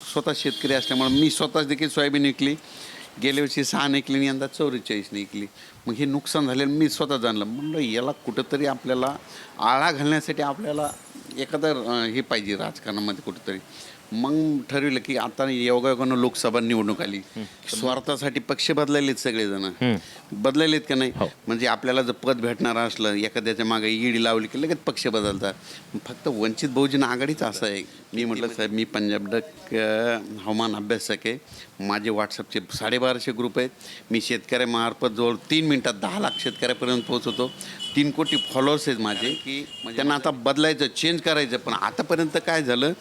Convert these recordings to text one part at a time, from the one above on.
स्वतः शेतकरी असल्यामुळे मी स्वतःच देखील सोयाबीन विकली. गेल्या वर्षी सहा निकली आणि यंदा चौवेचाळीस विकली मग हे नुकसान झालेलं मी स्वतः जाणलं. म्हणलं याला कुठंतरी आपल्याला आळा घालण्यासाठी आपल्याला एखादं हे पाहिजे राजकारणामध्ये कुठंतरी. मग ठरविलं की आता योगायोगानं लोकसभा निवडणूक आली. स्वार्थासाठी पक्ष बदलायलेत सगळेजण. बदलायलेत का नाही? म्हणजे आपल्याला जर पद भेटणार असलं एखाद्याच्या मागे ईडी लावली की लगेच पक्ष बदलतात. फक्त वंचित बहुजन आघाडीचं असं आहे. मी म्हटलं साहेब मी पंजाब डक हवामान अभ्यासक आहे. माझे व्हॉट्सअपचे साडेबाराशे ग्रुप आहेत. मी शेतकऱ्यामार्फत जवळ तीन मिनटात दहा लाख शेतकऱ्यापर्यंत पोहोचवतो. तीन कोटी फॉलोअर्स आहेत माझे. की म्हणजे त्यांना आता बदलायचं चेंज करायचं. पण आतापर्यंत काय झालं?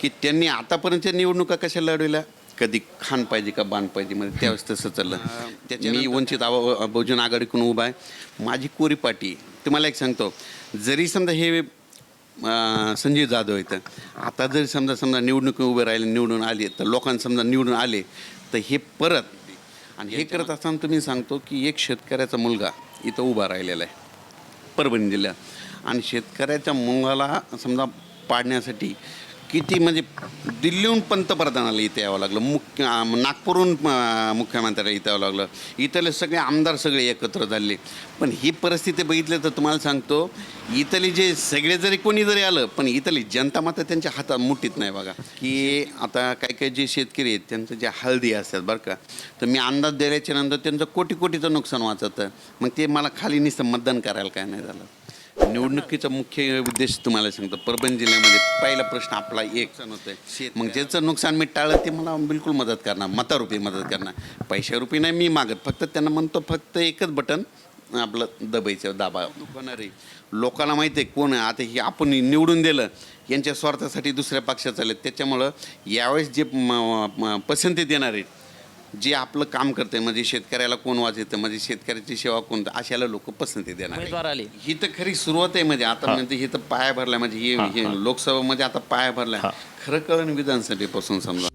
की त्यांनी आतापर्यंतच्या निवडणुका कशा लढवल्या? कधी खान पाहिजे का बाण पाहिजे? म्हणजे त्यावेळेस तसं चाललं. त्याच्या मी वंचित आवा बहुजन आघाडीकडून उभा आहे. माझी कोरी पाटी तुम्हाला एक सांगतो. जरी समजा हे संजय जाधव आहेत आता जरी समजा समजा निवडणूक उभे राहिले निवडून आले तर लोकांना समजा निवडून आले तर हे परत आणि हे करत असताना तुम्ही सांगतो की एक शेतकऱ्याचा मुलगा इथं उभा राहिलेला आहे परभणी जिल्ह्यात. आणि शेतकऱ्याच्या मुलाला समजा पाडण्यासाठी किती म्हणजे दिल्लीहून पंतप्रधानाला इथे यावं लागलं मुख्य नागपूरहून मुख्यमंत्र्याला इथं यावं लागलं. इथले सगळे आमदार सगळे एकत्र झाले. पण ही परिस्थिती बघितली तर तुम्हाला सांगतो इथले जे सगळे जरी कोणी जरी आलं पण इथली जनता मात्र त्यांच्या हातात मुठीत नाही बघा. की आता काय काय जे शेतकरी आहेत त्यांचं जे हळदी असतात बरं का तर मी अंदाज दिल्याच्या नंतर त्यांचं कोटी कोटीचं नुकसान वाचतं. मग ते मला खाली नुसतं मतदान करायला काय नाही झालं. निवडणुकीचा मुख्य उद्देश तुम्हाला सांगतो. परभणी जिल्ह्यामध्ये पहिला प्रश्न आपला एक. मग ज्याचं नुकसान मी टाळलं ते मला बिलकुल मदत करणार मतारूपी मदत करणार. पैशारूपी नाही मी मागत. फक्त त्यांना म्हणतो फक्त एकच बटन आपलं दबायचं दाबा. आहे. लोकांना माहिती आहे कोण आहे. आता हे आपण निवडून दिलं यांच्या स्वार्थासाठी दुसऱ्या पक्षात चालले. त्याच्यामुळं यावेळेस जे पसंती देणार आहेत जे आपलं काम करते म्हणजे शेतकऱ्याला कोण वाचतं म्हणजे शेतकऱ्याची सेवा कोण अशाला लोक पसंती देणार उमेदवार आले. ही तर खरी सुरुवात आहे म्हणजे आता म्हणजे ही तर पाया भरलाय म्हणजे ही हे लोकसभेमध्ये आता पाया भरलाय. खरं कळण विधानसभेपासून समजा.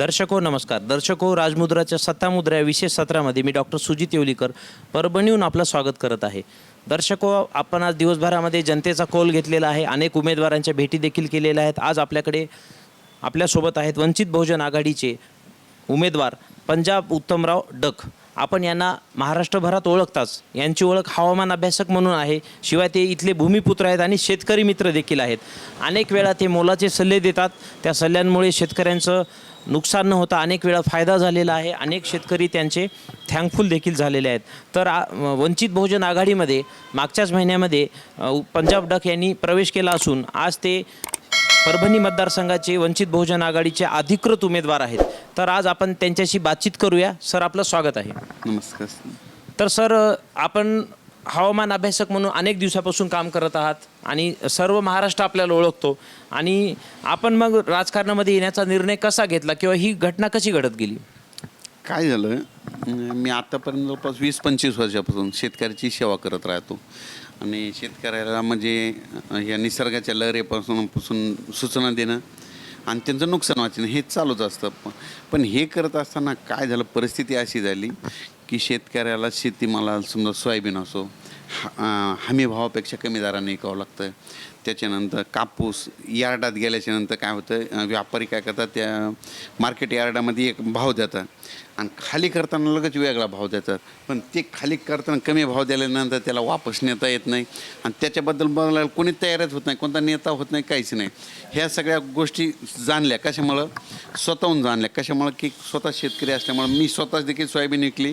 दर्शको नमस्कार. दर्शको राजमुद्राच्या सत्तामुद्रा या विशेष सत्रामध्ये मी डॉक्टर सुजित येवलीकर परभणीहून आपलं स्वागत करत आहे. दर्शको आपण आज दिवसभरामध्ये जनतेचा कौल घेतलेला आहे. अनेक उमेदवारांच्या भेटी देखील केलेल्या आहेत. आज आपल्याकडे आपल्यासोबत आहेत वंचित बहुजन आघाडीचे उमेदवार पंजाब उत्तमराव डक. आपण यांना महाराष्ट्रभरात ओळखताच. यांची ओळख हवामान अभ्यासक म्हणून आहे. शिवाय ते इथले भूमिपुत्र आहेत आणि शेतकरी मित्र देखील आहेत. अनेक वेळा ते मोलाचे सल्ले देतात. त्या सल्ल्यांमुळे शेतकऱ्यांचं नुकसान न होता अनेक वेळा फायदा झालेला आहे. अनेक शेतकरी त्यांचे थँकफुल देखील झालेले आहेत. तर आ- वंचित बहुजन आघाडीमध्ये मागच्याच महिन्यामध्ये पंजाब डक यांनी प्रवेश केला असून आज ते परभणी मतदारसंघाचे वंचित बहुजन आघाडीचे अधिकृत उमेदवार आहेत. तर आज आपण त्यांच्याशी बातचीत करूया. सर आपलं स्वागत आहे. नमस्कार तर सर आपण हवामान अभ्यासक म्हणून अनेक दिवसापासून काम करत आहात आणि सर्व महाराष्ट्र आपल्याला ओळखतो. आणि आपण मग राजकारणामध्ये येण्याचा निर्णय कसा घेतला किंवा ही घटना कशी घडत गेली? काय झालं? मी आतापर्यंत जवळपास वीस पंचवीस वर्षापासून शेतकऱ्याची सेवा करत राहतो. आणि शेतकऱ्याला म्हणजे या निसर्गाच्या लहरेपासून पासून सूचना देणं आणि त्यांचं नुकसान वाचणं हे चालूच असतं. पण हे करत असताना काय झालं? परिस्थिती अशी झाली की शेतकऱ्याला शेतीमाला समजा सोयाबीन असो हमी भावापेक्षा कमी दराने विकावं लागतं त्याच्यानंतर कापूस यार्डात गेल्याच्यानंतर काय होतं व्यापारी काय करतात त्या मार्केट यार्डामध्ये एक भाव देतात. आणि खाली करताना लगेच वेगळा भाव देतात. पण ते खाली करताना कमी भाव दिल्यानंतर त्याला वापस नेता येत नाही. आणि त्याच्याबद्दल बघायला कोणी तयारच होत नाही कोणता नेता होत नाही काहीच नाही. ह्या सगळ्या गोष्टी जाणल्या कशामुळं? स्वतःहून जाणल्या. कशामुळं? की स्वतः शेतकरी असल्यामुळं. मी स्वतःच देखील सोयाबीन विकली.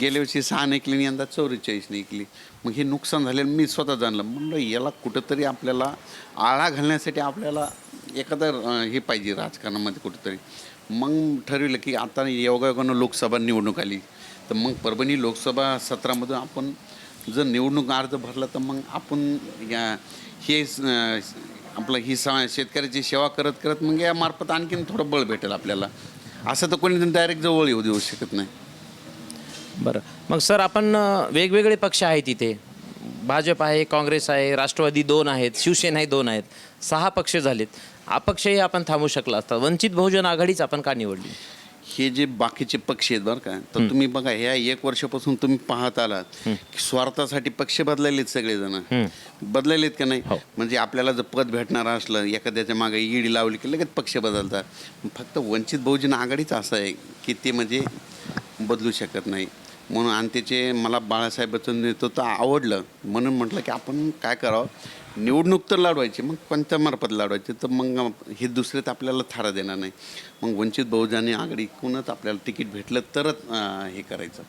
गेल्या वर्षी सहा निकली आणि यंदा चौवेचाळीस विकली मग हे नुकसान झालेलं मी स्वतः जाणलं. म्हणलं याला कुठंतरी आपल्याला आळा घालण्यासाठी आपल्याला एखादं हे पाहिजे राजकारणामध्ये कुठंतरी. मग ठरविलं की आता योगायोगानं लोकसभा निवडणूक आली. तर मग परभणी लोकसभा सत्रामधून आपण जर निवडणूक अर्ज भरला तर मग आपण या हे आपलं ही सा शेतकऱ्याची सेवा करत करत मग यामार्फत आणखीन थोडं बळ भेटेल आपल्याला. असं तर कोणी डायरेक्ट जवळ येऊ देऊ शकत नाही. बरं. मग सर आपण वेगवेगळे पक्ष आहेत इथे. भाजप आहे काँग्रेस आहे राष्ट्रवादी दोन आहेत शिवसेना दोन आहेत. सहा पक्ष झालेत. अपक्षही आपण थांबू शकला असता. वंचित बहुजन आघाडीच आपण का निवडली? हे जे बाकीचे पक्ष आहेत बरं का तर तुम्ही बघा ह्या एक वर्षापासून तुम्ही पाहत आलात की स्वार्थासाठी पक्ष बदलायलेत सगळेजण. बदलायलेत का नाही? म्हणजे आपल्याला जर पद भेटणार असलं एखाद्याच्या मागे ईडी लावली की लगेच पक्ष बदलतात. फक्त वंचित बहुजन आघाडीच असं आहे की ते म्हणजे बदलू शकत नाही. म्हणून आणि त्याचे मला बाळासाहेबाचं नेतृत्व आवडलं. म्हणून म्हटलं की आपण काय करावं? निवडणूक तर लढवायची मग पंचामार्फत लढवायची? तर मग हे दुसरे तर आपल्याला थारा देणार नाही. मग वंचित बहुजनी आघाडीकडूनच आपल्याला तिकीट भेटलं तरच हे करायचं.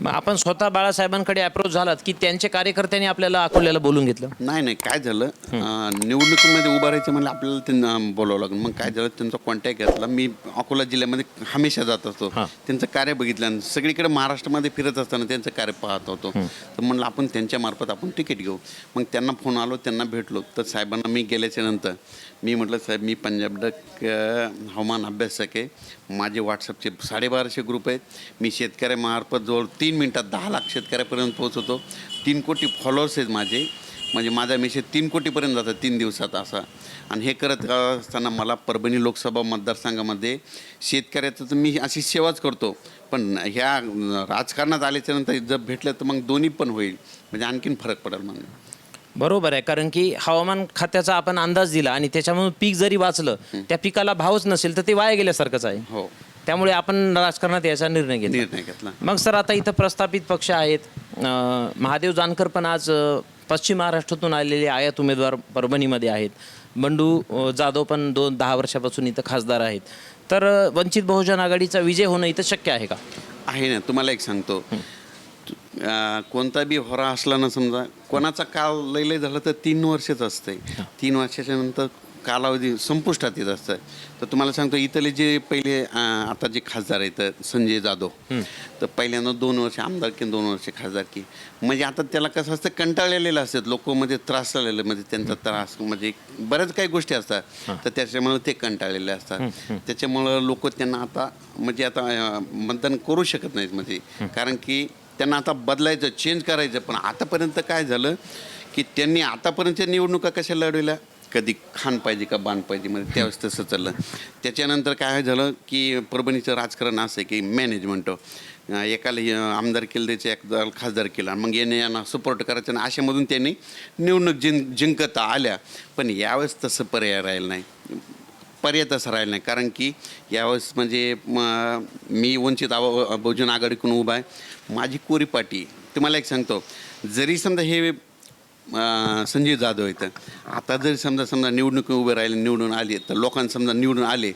मग आपण स्वतः बाळासाहेबांकडे अप्रोच झालात की त्यांचे कार्यकर्त्यांनी आपल्याला अकोल्याला बोलून घेतलं? नाही नाही काय झालं? अं, निवडणुकीमध्ये उभं राहायचं म्हणजे आपल्याला त्यांना बोलावं लागलं. मग काय झालं? त्यांचा कॉन्टॅक्ट घेतला. मी अकोला जिल्ह्यामध्ये हमेशा जात असतो. हां. त्यांचं कार्य बघितलं आणि सगळीकडे महाराष्ट्रामध्ये फिरत असताना त्यांचं कार्य पाहत होतो. तर म्हणलं आपण त्यांच्या मार्फत आपण तिकीट घेऊ. मग त्यांना फोन आलो त्यांना भेटलो. तर साहेबांना मी गेल्याच्यानंतर मी म्हटलं साहेब मी पंजाब डक हवामान अभ्यासक आहे. माझे व्हॉट्सअपचे साडेबाराशे ग्रुप आहेत. मी शेतकऱ्यामार्फत जवळ तीन मिनटात दहा लाख शेतकऱ्यापर्यंत पोहोचवतो. तीन कोटी फॉलोअर्स आहेत माझे. म्हणजे माझा मेसेज तीन कोटीपर्यंत जातात तीन दिवसात असा. आणि हे करत असताना मला परभणी लोकसभा मतदारसंघामध्ये शेतकऱ्याचं तर मी अशी सेवाच करतो. पण ह्या राजकारणात आल्याच्यानंतर जर भेटलं तर मग दोन्ही पण होईल. म्हणजे आणखीन फरक पडेल मग. बरोबर आहे. कारण की हवामान खात्याचा आपण अंदाज दिला आणि त्याच्यामधून पीक जरी वाचलं त्या पिकाला भावच नसेल तर ते वाया गेल्यासारखंच आहे. हो. त्यामुळे आपण राजकारणात याचा निर्णय घेतला. निर्णय घेतला. मग सर आता इथं प्रस्थापित पक्ष आहेत. अं, महादेव जानकर पण आज अं, पश्चिम महाराष्ट्रातून आलेले आयात उमेदवार परभणीमध्ये आहेत. बंडू अं, जाधव पण दोन दहा वर्षापासून इथं खासदार आहेत. तर अं, वंचित बहुजन आघाडीचा विजय होणं इथं शक्य आहे का? आहे ना. तुम्हाला एक सांगतो. कोणता बी होरा असला ना समजा कोणाचा काल लय लय झालं तर तीन वर्षच असते. तीन वर्षाच्या नंतर कालावधी संपुष्टात येत असतं. तर तुम्हाला सांगतो इथले जे पहिले आता जे खासदार आहेत संजय जाधव तर पहिल्यांदा दोन वर्ष आमदारकी आणि दोन वर्ष खासदारकी म्हणजे आता त्याला कसं असतं कंटाळलेलं असतात. लोक म्हणजे त्रास झालेले म्हणजे त्यांचा त्रास म्हणजे बऱ्याच काही गोष्टी असतात. तर त्याच्यामुळे ते कंटाळलेले असतात. त्याच्यामुळं लोक त्यांना आता म्हणजे आता मतदान करू शकत नाहीत म्हणजे. कारण की त्यांना आता बदलायचं चेंज करायचं. पण आतापर्यंत काय झालं की त्यांनी आतापर्यंतच्या निवडणुका कशा लढवल्या? कधी खान पाहिजे का बाण पाहिजे? म्हणजे त्यावेळेस तसं चाललं. त्याच्यानंतर काय झालं की परभणीचं राजकारण असं आहे की मॅनेजमेंट एकाला हे आमदार केलं द्यायचं एकदा खासदार केला मग येणे यांना सपोर्ट करायचं आणि अशामधून त्यांनी निवडणूक जिंक जिंकत आल्या. पण यावेळेस तसं पर्याय राहिलं नाही. पर्याय तसा राहिला नाही. कारण की यावेळेस म्हणजे मी वंचित आव बहुजन आघाडीकडून उभा आहे. माझी कोरी पाटी तुम्हाला एक सांगतो. जरी समजा हे संजय जाधव आहेत आता जरी समजा समजा निवडणूक उभे राहिले निवडून आले तर लोकांना समजा निवडून आले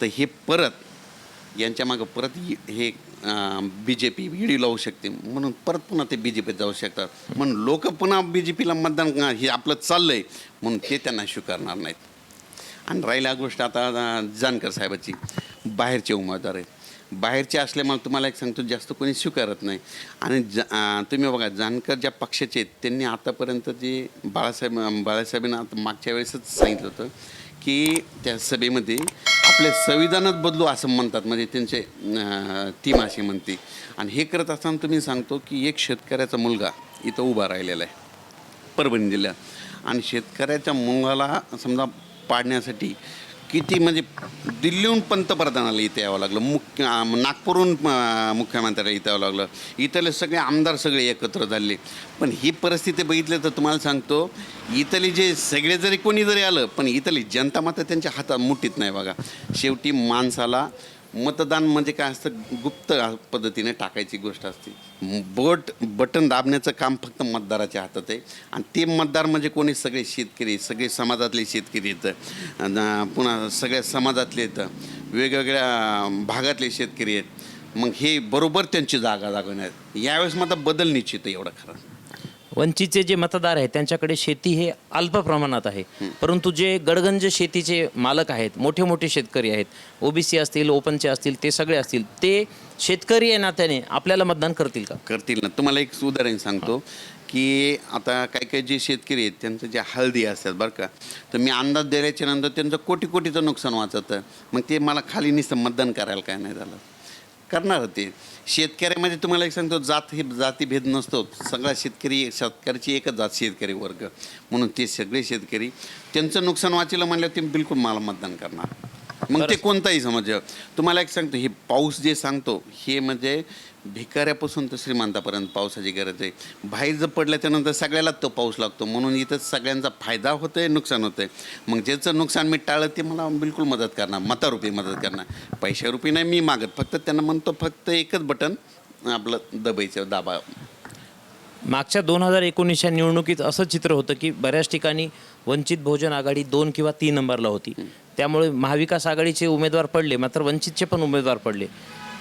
तर हे परत यांच्या मागं परत हे बी जे पी ईडी लावू शकते. म्हणून परत पुन्हा ते बी जे पीत जाऊ शकतात. म्हणून लोक पुन्हा बी जे पीला मतदान हे आपलं चाललं आहे म्हणून ते त्यांना स्वीकारणार नाहीत. आणि राहिल्या गोष्ट आता जानकर साहेबाची बाहेरचे उमेदवार आहेत. बाहेरचे असल्यामुळे तुम्हाला एक सांगतो जास्त कोणी स्वीकारत नाही. आणि जा तुम्ही बघा जानकर ज्या पक्षाचे आहेत त्यांनी आतापर्यंत जे बाळासाहेब बाळासाहेबांना आता मागच्या वेळेसच सांगितलं होतं की त्या सभेमध्ये आपले संविधानच बदलू असं म्हणतात. म्हणजे त्यांचे टीम अशी म्हणते. आणि हे करत असताना तुम्ही सांगतो की एक शेतकऱ्याचा मुलगा इथं उभा राहिलेला आहे परभणी जिल्ह्यात. आणि शेतकऱ्याच्या मुलाला समजा पाडण्यासाठी किती म्हणजे दिल्लीहून पंतप्रधानाला इथे यावं लागलं मुख्य नागपूरहून मुख्यमंत्र्याला इथं यावं लागलं. इथले सगळे आमदार सगळे एकत्र झाले. पण ही परिस्थिती बघितली तर तुम्हाला सांगतो इथले जे सगळे जरी कोणी जरी आलं पण इथली जनता मात्र त्यांच्या हातात मुठीत नाही बघा. शेवटी माणसाला मतदान म्हणजे काय असतं? गुप्त पद्धतीने टाकायची गोष्ट असते. बट बटन दाबण्याचं काम फक्त मतदाराच्या हातात आहे. आणि ते मतदार म्हणजे कोणी? सगळे शेतकरी सगळे समाजातले शेतकरी येतं पुन्हा सगळ्या समाजातले येतं वेगवेगळ्या भागातले शेतकरी आहेत. मग हे बरोबर त्यांची जागा जागवण्यात यावेळेस मात्र बदल निश्चित आहे एवढा खरं. वंचितचे जे मतदार आहेत त्यांच्याकडे शेती हे अल्प प्रमाणात आहे. परंतु जे गडगंज शेतीचे मालक आहेत मोठे मोठे शेतकरी आहेत ओबीसी असतील ओपनचे असतील ते सगळे असतील ते शेतकरी या नात्याने आपल्याला मतदान करतील का? करतील ना. तुम्हाला एक उदाहरण सांगतो की आता काही काही जे शेतकरी आहेत त्यांचं जे हळदी असतात बरं का तर मी अंदाज द्यायच्या नंतर त्यांचं कोटी कोटीचं नुकसान वाचतं मग ते मला खाली नुसतं मतदान करायला काय नाही झालं. करणार ते शेतकऱ्यामध्ये तुम्हाला एक सांगतो जात हे जातीभेद नसतो. सगळा शेतकरी शेतकऱ्याची एकच जात शेतकरी वर्ग. म्हणून ते सगळे शेतकरी त्यांचं नुकसान वाचलं म्हणल्यावर ते बिलकुल मला मतदान करणार. मग ते कोणताही समज तुम्हाला एक सांगतो हे पाऊस जे सांगतो हे म्हणजे भिकाऱ्यापासून तर श्रीमंतापर्यंत पावसाची गरज आहे. बाहेर जर पडलं त्यानंतर सगळ्याला तो पाऊस लागतो. म्हणून इथं सगळ्यांचा फायदा होतो आहे नुकसान होतं आहे मग ज्याचं नुकसान मी टाळलं ते मला बिलकुल मदत करणार. मतारूपी मदत करणार. पैशारूपी नाही मी मागत. फक्त त्यांना म्हणतो फक्त एकच बटन आपलं दबायचं दाबा. मागच्या दोन हजार एकोणीसच्या निवडणुकीत असं चित्र होतं की बऱ्याच ठिकाणी वंचित बहुजन आघाडी दोन किंवा तीन नंबरला होती. त्यामुळे महाविकास आघाडीचे उमेदवार पडले मात्र वंचितचे पण उमेदवार पडले.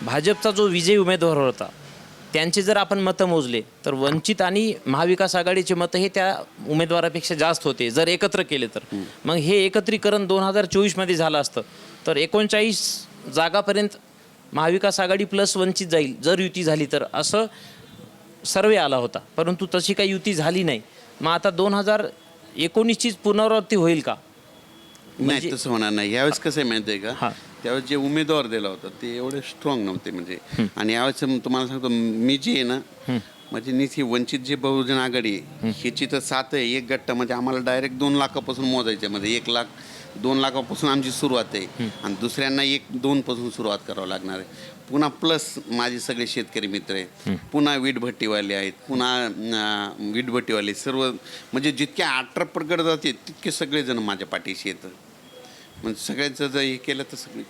भाजपचा जो विजयी उमेदवार होता त्यांचे जर आपण मतं मोजले तर वंचित आणि महाविकास आघाडीचे मतं हे त्या उमेदवारापेक्षा जास्त होते जर एकत्र केले तर. मग हे एकत्रीकरण दोन हजार चोवीसमध्ये झालं असतं. तर एकोणचाळीस जागापर्यंत महाविकास आघाडी प्लस वंचित जाईल जर युती झाली तर असं सर्वे आला होता. परंतु तशी काही युती झाली नाही. मग आता दोन हजार एकोणीसचीच पुनरावृत्ती होईल का? नाही तसं होणार नाही. यावेळेस कसं आहे माहिती आहे म्हणजे. का त्यावेळेस जे उमेदवार दिला होता ते एवढे स्ट्रॉंग नव्हते म्हणजे. आणि यावेळेस तुम्हाला सांगतो मी जे आहे ना म्हणजे निधी वंचित जे बहुजन आघाडी आहे ह्याची तर सात आहे एक गट्टा म्हणजे आम्हाला डायरेक्ट दोन लाखापासून मोजायचे म्हणजे एक लाख दोन लाखापासून आमची सुरुवात आहे. आणि दुसऱ्यांना एक दोन पासून सुरुवात करावं लागणार आहे. पुन्हा प्लस माझे सगळे शेतकरी मित्र आहेत. पुन्हा वीटभट्टीवाले आहेत. पुन्हा वीटभट्टीवाले सर्व म्हणजे जितके अठरा प्रगट जाते तितके सगळेजण माझ्या पाठीशी येतं म्हणजे सगळ्यांचं जर हे केलं तर सगळी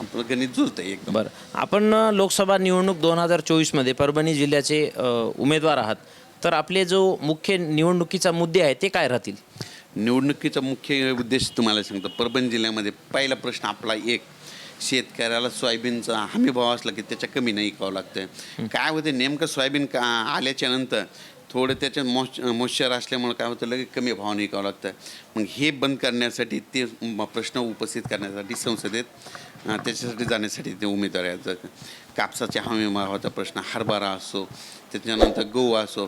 आपलं गणित जुळतं एकदम. बरं. आपण लोकसभा निवडणूक दोन हजार चोवीसमध्ये परभणी जिल्ह्याचे उमेदवार आहात. तर आपले जो मुख्य निवडणुकीचा मुद्दे आहेत ते काय राहतील? निवडणुकीचा मुख्य उद्देश तुम्हाला सांगतो. परभणी जिल्ह्यामध्ये पहिला प्रश्न आपला एक शेतकऱ्याला सोयाबीनचा हमी भाव असला की त्याच्या कमी नाही विकावं लागतं काय होतं नेमकं सोयाबीन का आल्याच्यानंतर थोडं त्याच्यात मॉश मॉइश्चर असल्यामुळे काय होतं लगेच कमी भावाने विकावं लागतं. मग हे बंद करण्यासाठी ते प्रश्न उपस्थित करण्यासाठी संसदेत त्याच्यासाठी जाण्यासाठी ते उमेदवार आहेत. कापसाच्या हमी भावाचा प्रश्न हरभरा असो त्याच्यानंतर गहू असो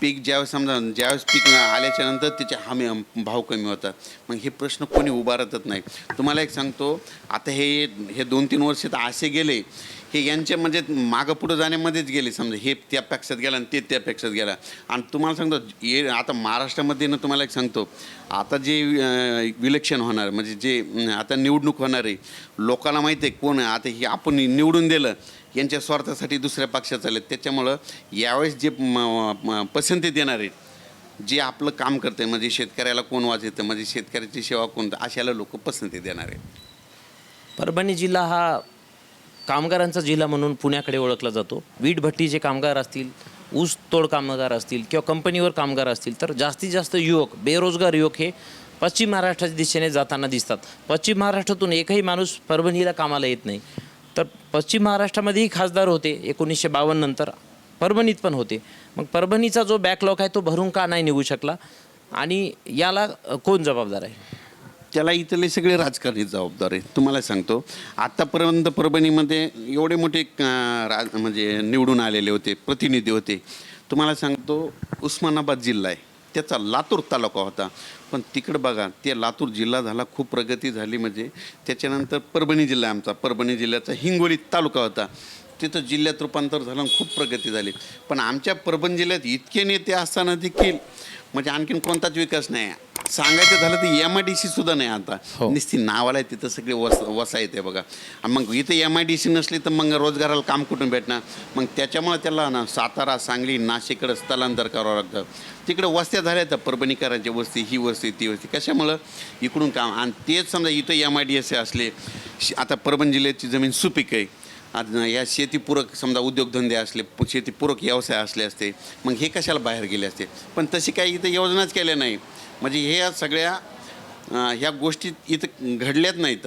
पीक ज्यावेळेस समजा ज्यावेळेस पीक आल्याच्यानंतर त्याचे हमी भाव कमी होतात. मग हे प्रश्न कोणी उभारतच नाही. तुम्हाला एक सांगतो आता हे हे दोन तीन वर्ष तर असे गेले हे यांच्या म्हणजे मागं पुढं जाण्यामध्येच गेले समजा हे त्या पक्षात गेला आणि ते त्या पक्षात गेला. आणि तुम्हाला सांगतो हे आता महाराष्ट्रामध्ये ना तुम्हाला एक सांगतो आता जे विलक्षण होणार म्हणजे जे आता निवडणूक होणार आहे लोकांना माहिती आहे कोण आता हे आपण निवडून दिलं यांच्या स्वार्थासाठी दुसऱ्या पक्षात चालले त्याच्यामुळं यावेळेस जे म- पसंती देणार आहेत जे आपलं काम करते म्हणजे शेतकऱ्याला कोण वाचतं म्हणजे शेतकऱ्याची सेवा कोण अशाला लोक पसंती देणार आहेत. परभणी जिल्हा हा कामगारांचा जिल्हा म्हणून पुण्याकडे ओळखला जातो. वीट भट्टीचे कामगार असतील ऊस तोड कामगार असतील किंवा कंपनीवर कामगार असतील तर जास्तीत जास्त युवक बेरोजगार युवक हे पश्चिम महाराष्ट्राच्या दिशेने जाताना दिसतात. पश्चिम महाराष्ट्रातून एकही माणूस परभणीला कामाला येत नाही. तर पश्चिम महाराष्ट्रामध्येही खासदार होते एकोणीसशे बावन्न नंतर परभणीत पण होते. मग परभणीचा जो बॅकलॉग आहे तो भरून का नाही निघू शकला? आणि याला कोण जबाबदार आहे? त्याला इथले सगळे राजकारणी जबाबदार आहेत. तुम्हाला सांगतो आत्तापर्यंत परभणीमध्ये एवढे मोठे अं, राज म्हणजे निवडून आलेले होते प्रतिनिधी होते. तुम्हाला सांगतो उस्मानाबाद जिल्हा आहे. त्याचा लातूर तालुका होता. पण तिकडं बघा ते लातूर जिल्हा झाला खूप प्रगती झाली म्हणजे त्याच्यानंतर परभणी जिल्हा आमचा. परभणी जिल्ह्याचा हिंगोली तालुका होता. तिथं जिल्ह्यात रूपांतर झालं आणि खूप प्रगती झाली. पण आमच्या परभणी जिल्ह्यात इतके नेते असताना देखील म्हणजे आणखीन कोणताच विकास नाही. सांगायचं झालं तर एम आय डी सी सुद्धा नाही आता. हो. नुसती नावाला आहे तिथं सगळे वस वसा येते बघा. आणि मग इथं एम आय डी सी नसली तर मग रोजगाराला काम कुठून भेटणार? मग त्याच्यामुळे त्याला ना सातारा सांगली नाशिककडं स्थलांतर करावं लागतं. तिकडं वस्त्या झाल्या तर परभणीकरांची वस्ती ही वस्ती ती वस्ती. कशामुळं? इकडून काम. आणि तेच समजा इथं एम आय डी एस असले श- आता परभणी जिल्ह्याची जमीन सुपीक आहे. आज या शेतीपूरक समजा उद्योगधंदे असले शेतीपूरक व्यवसाय असले असते मग हे कशाला बाहेर गेले असते? पण तशी काही इथं योजनाच केल्या नाही. म्हणजे हे या सगळ्या ह्या गोष्टी इथं घडल्याच नाहीत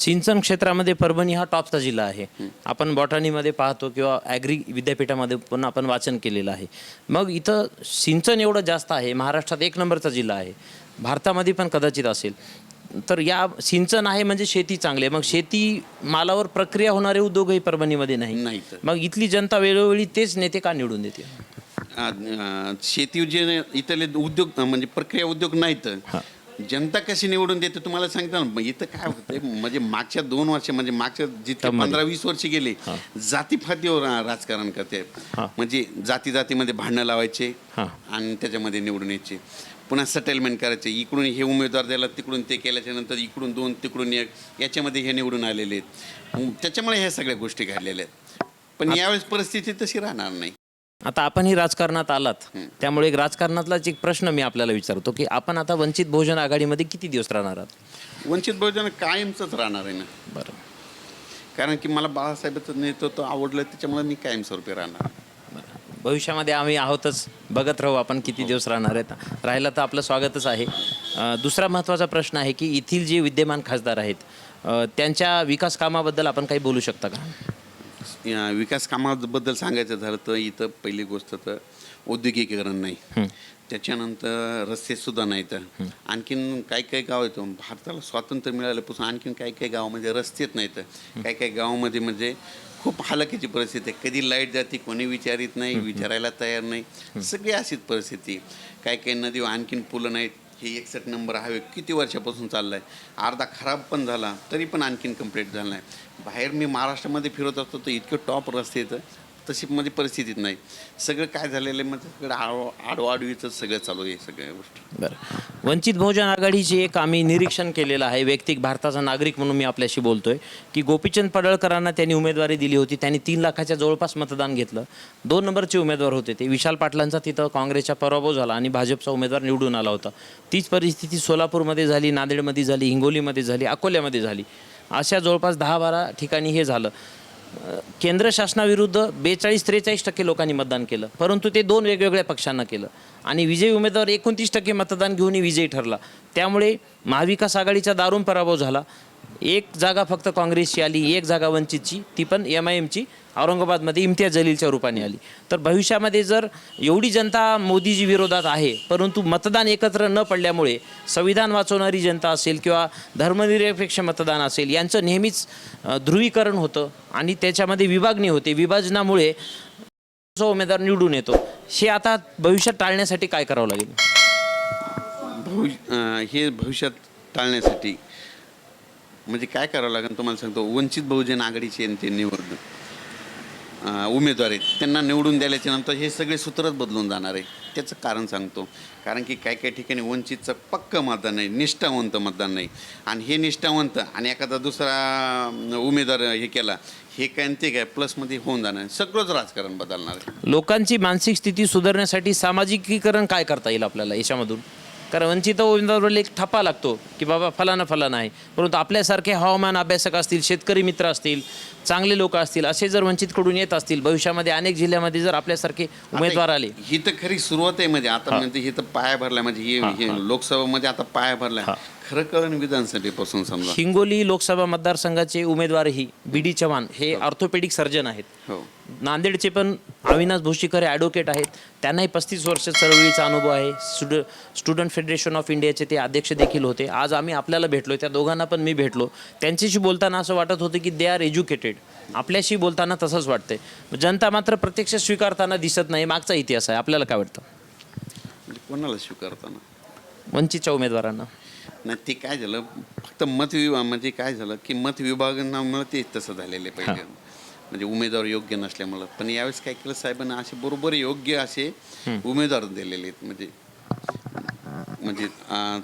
सिंचन क्षेत्रामध्ये परभणी हा टॉपचा जिल्हा आहे. आपण बॉटनीमध्ये पाहतो किंवा ॲग्री विद्यापीठामध्ये पण आपण वाचन केलेलं आहे. मग इथं सिंचन एवढं जास्त आहे. महाराष्ट्रात एक नंबरचा जिल्हा आहे. भारतामध्ये पण कदाचित असेल. तर या सिंचन आहे म्हणजे शेती चांगली आहे. मग शेती मालावर प्रक्रिया होणारे उद्योगही परभणीमध्ये नाही. नाहीत. मग इथली जनता वेळोवेळी तेच नेते का निवडून देते? शेती जे इथले उद्योग म्हणजे प्रक्रिया उद्योग नाहीत जनता कशी निवडून देते तुम्हाला सांगतो ना. मग इथं काय होतंय म्हणजे मागच्या दोन वर्ष म्हणजे मागच्या जितके टर्ममध्ये. पंधरा वीस वर्ष गेले जातीफातीवर रा- राजकारण करते. म्हणजे जाती जातीमध्ये भांडणं लावायचे. आणि त्याच्यामध्ये निवडून यायचे. पुन्हा सेटलमेंट करायचे. इकडून हे उमेदवार द्यायला तिकडून ते केल्याच्यानंतर इकडून दोन तिकडून एक. याच्यामध्ये हे निवडून आलेले आहेत. त्याच्यामुळे ह्या सगळ्या गोष्टी घडलेल्या आहेत. पण यावेळेस परिस्थिती तशी राहणार नाही. आता आपणही राजकारणात आलात. त्यामुळे एक राजकारणातलाच एक प्रश्न मी आपल्याला विचारतो की आपण आता वंचित बहुजन आघाडीमध्ये किती दिवस राहणार आहात? वंचित बहुजन कायमचंच राहणार आहे ना. बरं. कारण की मला बाळासाहेबांचं नेतृत्व आवडलं त्याच्यामुळे मी कायमस्वरूपी राहणार. भविष्यामध्ये आम्ही आहोतच. बघत राहू आपण किती दिवस राहणार आहेत. राहिलं तर आपलं स्वागतच आहे. दुसरा महत्त्वाचा प्रश्न आहे की येथील जे विद्यमान खासदार आहेत त्यांच्या विकास कामाबद्दल आपण काही बोलू शकता का? विकास कामाबद्दल सांगायचं झालं तर इथं पहिली गोष्ट तर औद्योगिकीकरण नाही. त्याच्यानंतर रस्ते सुद्धा नाहीत. आणखीन काही काही गाव येतो भारताला स्वातंत्र्य मिळाल्यापासून आणखीन काही काही गावामध्ये रस्तेच नाहीत. काही काही गावामध्ये म्हणजे खूप हालाकीची परिस्थिती आहे. कधी लाइट जाते कोणी विचारित नाही विचारायला तयार नाही. सगळी अशीच परिस्थिती काही काही नदी आणखीन पुलं नाहीत. हे एकसष्ट नंबर हायवे किती वर्षापासून चालला आहे अर्धा खराब पण झाला तरी पण आणखीन कंप्लीट झाला नाही. बाहेर मी महाराष्ट्रामध्ये फिरत असतो तर इतके टॉप रस्ते येतं तशी म्हणजे परिस्थितीत नाही. सगळं काय झालेलं आहे म्हणजे सगळं आडव आडवाडवीचं सगळं चालू आहे सगळ्या गोष्टी. बरं. वंचित बहुजन आघाडीची एक आम्ही निरीक्षण केलेलं आहे वैयक्तिक भारताचा नागरिक म्हणून मी आपल्याशी बोलतोय की गोपीचंद पडळकरांना त्यांनी उमेदवारी दिली होती त्यांनी तीन लाखाच्या जवळपास मतदान घेतलं. दोन नंबरचे उमेदवार होते ते. विशाल पाटलांचा तिथं काँग्रेसचा पराभव झाला आणि भाजपचा उमेदवार निवडून आला होता. तीच परिस्थिती सोलापूरमध्ये झाली नांदेडमध्ये झाली हिंगोलीमध्ये झाली अकोल्यामध्ये झाली. अशा जवळपास दहा बारा ठिकाणी हे झालं. केंद्र शासनाविरुद्ध बेचाळीस त्रेचाळीस टक्के लोकांनी मतदान केलं. परंतु ते दोन वेगवेगळ्या पक्षांना केलं. आणि विजयी उमेदवार एकोणतीस टक्के मतदान घेऊनही विजयी ठरला. त्यामुळे महाविकास आघाडीचा दारुण पराभव झाला. एक जागा फक्त काँग्रेसची आली एक जागा वंचितची ती पण एम आय एमची औरंगाबादमध्ये इम्तियाज जलीलच्या रूपाने आली. तर भविष्यामध्ये जर एवढी जनता मोदीजी विरोधात आहे परंतु मतदान एकत्र न पडल्यामुळे संविधान वाचवणारी जनता असेल किंवा धर्मनिरपेक्ष मतदान असेल यांचं नेहमीच ध्रुवीकरण होतं आणि त्याच्यामध्ये विभागणी होते. विभाजनामुळे जो उमेदवार निवडून येतो हे आता भविष्यात टाळण्यासाठी काय करावं लागेल? भविष्य हे भविष्यात टाळण्यासाठी म्हणजे काय करावं लागेल? तुम्हाला सांगतो वंचित बहुजन आघाडीची आणि ते उमेदवार आहेत. त्यांना निवडून द्यायच्या नंतर हे सगळे सूत्रच बदलून जाणार आहे. त्याचं कारण सांगतो. कारण की काही काही ठिकाणी वंचितचं पक्कं मतदान नाही निष्ठावंत मतदान नाही. आणि हे निष्ठावंत आणि एखादा दुसरा उमेदवार हे केला हे काय ते काय प्लसमध्ये होऊन जाणार सगळंच राजकारण बदलणार आहे. लोकांची मानसिक स्थिती सुधारण्यासाठी सामाजिकीकरण काय करता येईल आपल्याला याच्यामधून? कारण वंचित उमेदवाराला एक ठप्पा लागतो की बाबा फलाना फलाना आहे. परंतु आपल्यासारखे हवामान अभ्यासक असतील शेतकरी मित्र असतील चांगले लोक असतील असे जर वंचितकडून येत असतील भविष्यामध्ये अनेक जिल्ह्यामध्ये जर आपल्यासारखे उमेदवार आले. ही तर खरी सुरुवात आहे म्हणजे आता म्हणजे ही तर पाया भरलाय. म्हणजे ही ही लोकसभामध्ये आता पाया भरलाय. खरं कळण विधानसभेपासून समजा. हिंगोली लोकसभा मतदारसंघाचे उमेदवारही बी डी चव्हाण हे ऑर्थोपेडिक सर्जन आहेत. हो. नांदेडचे पण अविनाश भोशीकर हे ॲडव्होकेट आहेत. त्यांनाही पस्तीस वर्ष चळवळीचा अनुभव आहे. स्टुड स्टुडंट फेडरेशन ऑफ इंडियाचे ते अध्यक्ष देखील होते. आज आम्ही आपल्याला भेटलो त्या दोघांना पण मी भेटलो. त्यांच्याशी बोलताना असं वाटत होतं की दे आर एज्युकेटेड आपल्याशी बोलताना तसंच वाटतंय. जनता मात्र प्रत्यक्ष स्वीकारताना दिसत नाही. मागचा इतिहास आहे. आपल्याला काय वाटतं? म्हणजे कोणाला स्वीकारताना? वंचितच्या उमेदवारांना. नाही ते काय झालं? फक्त मत विभाग म्हणजे काय झालं की मत विभागांमुळे ते तसं झालेलं आहे पहिले. म्हणजे उमेदवार योग्य नसल्यामुळं. पण यावेळेस काय केलं साहेबांना असे बरोबर योग्य असे उमेदवार दिलेले आहेत. म्हणजे म्हणजे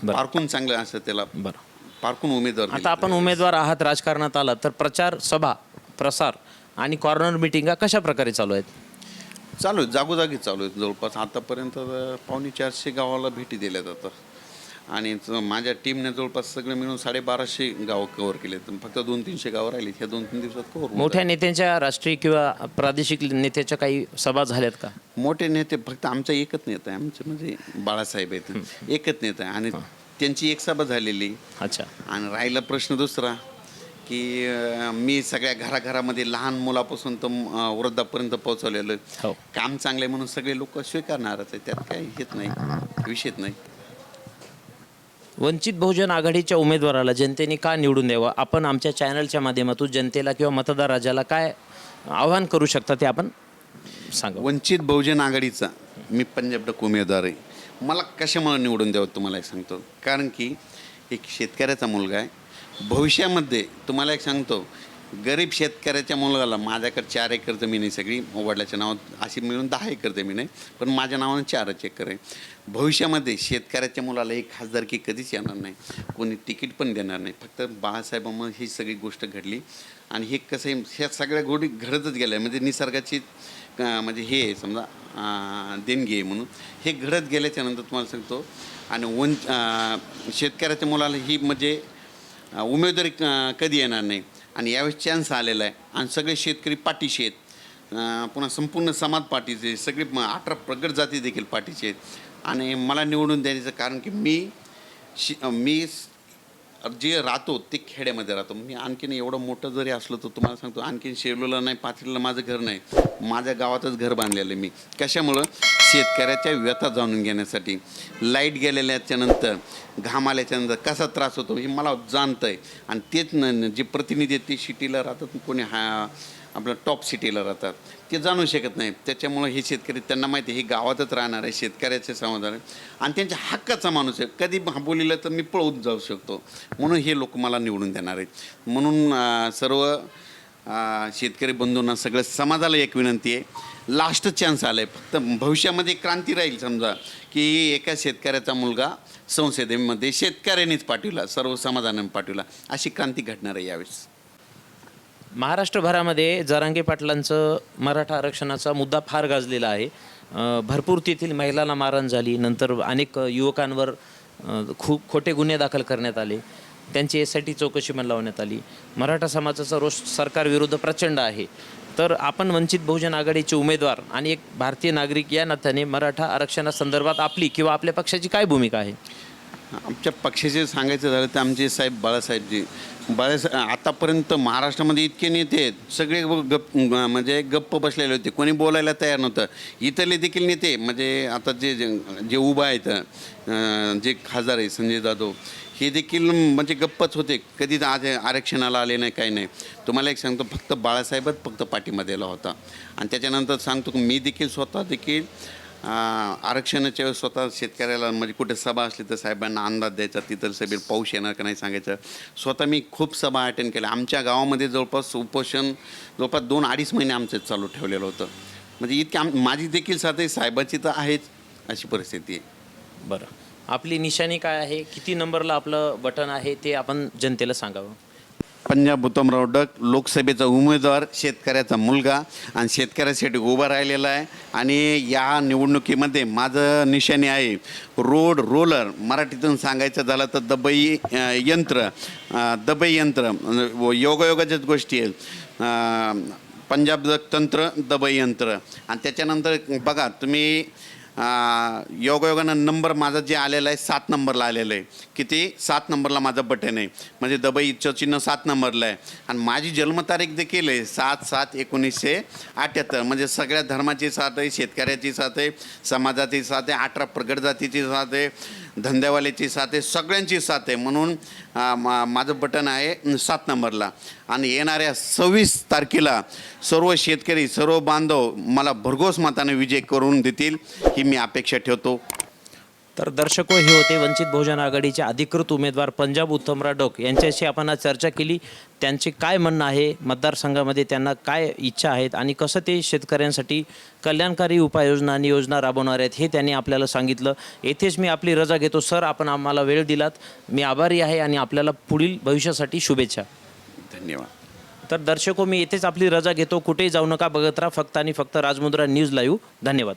पारखून चांगलं असं त्याला पारखून उमेदवार आता आपण उमेदवार आहात राजकारणात आलात तर प्रचार सभा प्रसार आणि कॉर्नर मिटिंगा कशा प्रकारे चालू आहेत? चालू आहे जागोजागी चालू आहे जवळपास. आतापर्यंत पावणे चारशे गावाला भेटी दिल्या जातात. आणि माझ्या टीमने जवळपास सगळे मिळून साडेबाराशे गावं कव्हर केले फक्त दोन तीनशे गावं राहिली ह्या दोन तीन दिवसात कव्हर मोठ्या नेत्यांच्या राष्ट्रीय किंवा प्रादेशिक नेत्याच्या काही सभा झाल्यात का? मोठे नेते फक्त आमचा एकच नेता आहे. आमचे म्हणजे बाळासाहेब आहेत. एकच नेता आहे. आणि त्यांची एक सभा झालेली. अच्छा. आणि राहिला प्रश्न दुसरा की मी सगळ्या घराघरामध्ये लहान मुलापासून तर वृद्धापर्यंत पोहोचवलेलं हो. काम चांगलं आहे म्हणून सगळे लोक स्वीकारणारच आहे. त्यात काही हेच नाही. विषयच नाही. वंचित बहुजन आघाडीच्या उमेदवाराला जनतेने का निवडून द्यावं? आपण आमच्या चॅनलच्या माध्यमातून जनतेला किंवा मतदार राजाला काय आव्हान करू शकता ते आपण सांगा. वंचित बहुजन आघाडीचा मी पंजाब डक उमेदवार आहे. मला कशामुळे निवडून द्यावं तुम्हाला एक सांगतो? कारण की एक शेतकऱ्याचा मुलगा आहे. भविष्यामध्ये तुम्हाला एक सांगतो गरीब शेतकऱ्याच्या मुलाला माझ्याकडे चार एकर जमीन आहे सगळी वडिलाच्या नावात अशी मिळून दहा एकर जमीन आहे पण माझ्या नावानं चारच एकर आहे. भविष्यामध्ये शेतकऱ्याच्या मुलाला एक खासदारकी कधीच येणार नाही कोणी तिकीट पण देणार नाही. फक्त बाळासाहेबांमुळे ही सगळी गोष्ट घडली आणि हे कसं आहे ह्या सगळ्या गोडी घडतच गेल्या. म्हणजे निसर्गाची म्हणजे हे आहे समजा देणगी आहे म्हणून. हे घडत गेल्याच्यानंतर तुम्हाला सांगतो आणि वन शेतकऱ्याच्या मुलाला ही म्हणजे उमेदवारी कधी येणार नाही. आणि यावेळेस चान्स आलेला आहे. आणि सगळे शेतकरी पाठीशी आहेत. पुन्हा संपूर्ण समाज पाठीचे सगळे अठरा प्रगट जाती देखील पाठीचे आहेत. आणि मला निवडून द्यायचं कारण की मी शि मी जे राहतो ते खेड्यामध्ये राहतो. मी आणखीन एवढं मोठं जरी असलो तर तुम्हाला सांगतो आणखीन शेलूला नाही पाथरीला माझं घर नाही. माझ्या गावातच घर बांधलेलं आहे मी. कशामुळं? शेतकऱ्याच्या व्यथा जाणून घेण्यासाठी. लाइट गेलेल्याच्यानंतर घामाल्याच्यानंतर घाम कसा त्रास होतो हे मला जाणतं आहे आणि तेच न जे प्रतिनिधी आहेत ते सिटीला राहतात कोणी हा आपलं टॉप सिटीला राहतात. ते जाणू शकत नाही. त्याच्यामुळं हे शेतकरी त्यांना माहिती आहे हे गावातच राहणार आहे शेतकऱ्याचे समाधान आहे. आणि त्यांच्या हक्काचा माणूस आहे. कधी बोलिलं तर मी पळून जाऊ शकतो. म्हणून हे लोक मला निवडून देणार आहेत. म्हणून सर्व शेतकरी बंधूंना सगळं समाजाला एक विनंती आहे. लास्ट चान्स आला आहे फक्त भविष्यामध्ये क्रांती राहील समजा की एका शेतकऱ्याचा मुलगा संसदेमध्ये शेतकऱ्यांनीच पाठविला सर्व समाधानाने पाठविला. अशी क्रांती घडणार आहे यावेळेस. महाराष्ट्रभरामध्ये जरांगे पाटलांचं मराठा आरक्षणाचा मुद्दा फार गाजलेला आहे. भरपूर तेथील महिलांना मारहाण झाली नंतर अनेक युवकांवर खूप खोटे गुन्हे दाखल करण्यात आले. त्यांची एस आय टी चौकशी पण लावण्यात आली. मराठा समाजाचा रोष सरकारविरुद्ध प्रचंड आहे. तर आपण वंचित बहुजन आघाडीचे उमेदवार आणि एक भारतीय नागरिक या नात्याने मराठा आरक्षणासंदर्भात आपली किंवा आपल्या पक्षाची काय भूमिका आहे? आमच्या पक्षाचे सांगायचं झालं तर आमचे साहेब बाळासाहेबजी. बाळासाहेब आतापर्यंत महाराष्ट्रामध्ये इतके नेते आहेत. सगळे गप म्हणजे गप्प बसलेले होते. कोणी बोलायला तयार नव्हतं. इथले देखील नेते म्हणजे आता जे जे उभं आहेत जे खासदार आहे संजय जाधव हे देखील म्हणजे गप्पच होते. कधीच आज आरक्षणाला आले नाही काही नाही. तुम्हाला एक सांगतो फक्त बाळासाहेबच फक्त पाठिंबा दिला होता. आणि त्याच्यानंतर सांगतो की मी देखील स्वतः देखील आरक्षणाच्या वेळेस स्वतः शेतकऱ्याला म्हणजे कुठे सभा असली तर साहेबांना अंदाज द्यायचा तिथं सभेत पाऊस येणार का नाही सांगायचं. स्वतः मी खूप सभा अटेंड केल्या. आमच्या गावामध्ये जवळपास उपोषण जवळपास दोन अडीच महिने आमचं चालू ठेवलेलं होतं. म्हणजे इतकी आम माझी देखील साथ साहेबाची तर आहेच अशी परिस्थिती आहे. बरं. आपली निशाणी काय आहे? किती नंबरला आपलं बटन आहे ते आपण जनतेला सांगावं. पंजाब उत्तमराव डक लोकसभेचा उमेदवार शेतकऱ्याचा मुलगा आणि शेतकऱ्यासाठी उभा राहिलेला आहे. आणि या निवडणुकीमध्ये माझं निशाणी आहे रोड रोलर मराठीतून सांगायचं झालं तर दबई यंत्र दबई यंत्र म्हणजे योगायोगाच्याच गोष्टी आहेत. पंजाब तंत्र दबई यंत्र. आणि त्याच्यानंतर बघा तुम्ही योगायोगानं नंबर माझा जे आलेला आहे सात नंबरला आलेलं आहे. किती? सात नंबरला माझं बटन आहे. म्हणजे दबईचं चिन्ह सात नंबरला आहे. आणि माझी जन्मतारीख देखील आहे सात सात एकोणीसशे अठ्ठ्याहत्तर म्हणजे सगळ्या धर्माची साथ आहे शेतकऱ्याची साथ आहे समाजाची साथ आहे अठरा प्रगट जातीची साथ आहे. धंद्यावाल्याची साथ आहे सगळ्यांची साथ आहे. म्हणून मा माझं बटन आहे सात नंबरला. आणि येणाऱ्या सव्वीस तारखेला सर्व शेतकरी सर्व बांधव मला भरघोस मताने विजय करून देतील ही मी अपेक्षा ठेवतो. तर दर्शको हे होते वंचित बहुजन आघाडीचे अधिकृत उमेदवार पंजाब उत्तमराव डोक. यांच्याशी आपण आज चर्चा केली. त्यांचे काय म्हणणं आहे? मतदारसंघामध्ये त्यांना काय इच्छा आहेत? आणि कसं ते शेतकऱ्यांसाठी कल्याणकारी उपाययोजना आणि योजना राबवणार आहेत हे त्यांनी आपल्याला सांगितलं. येथेच मी आपली रजा घेतो. सर आपण आम्हाला वेळ दिलात. मी आभारी आहे आणि आपल्याला पुढील भविष्यासाठी शुभेच्छा. धन्यवाद. तर दर्शको मी येथेच आपली रजा घेतो. कुठेही जाऊ नका बघत राहा. फक्त आणि फक्त राजमुद्रा न्यूज लाईव्ह. धन्यवाद.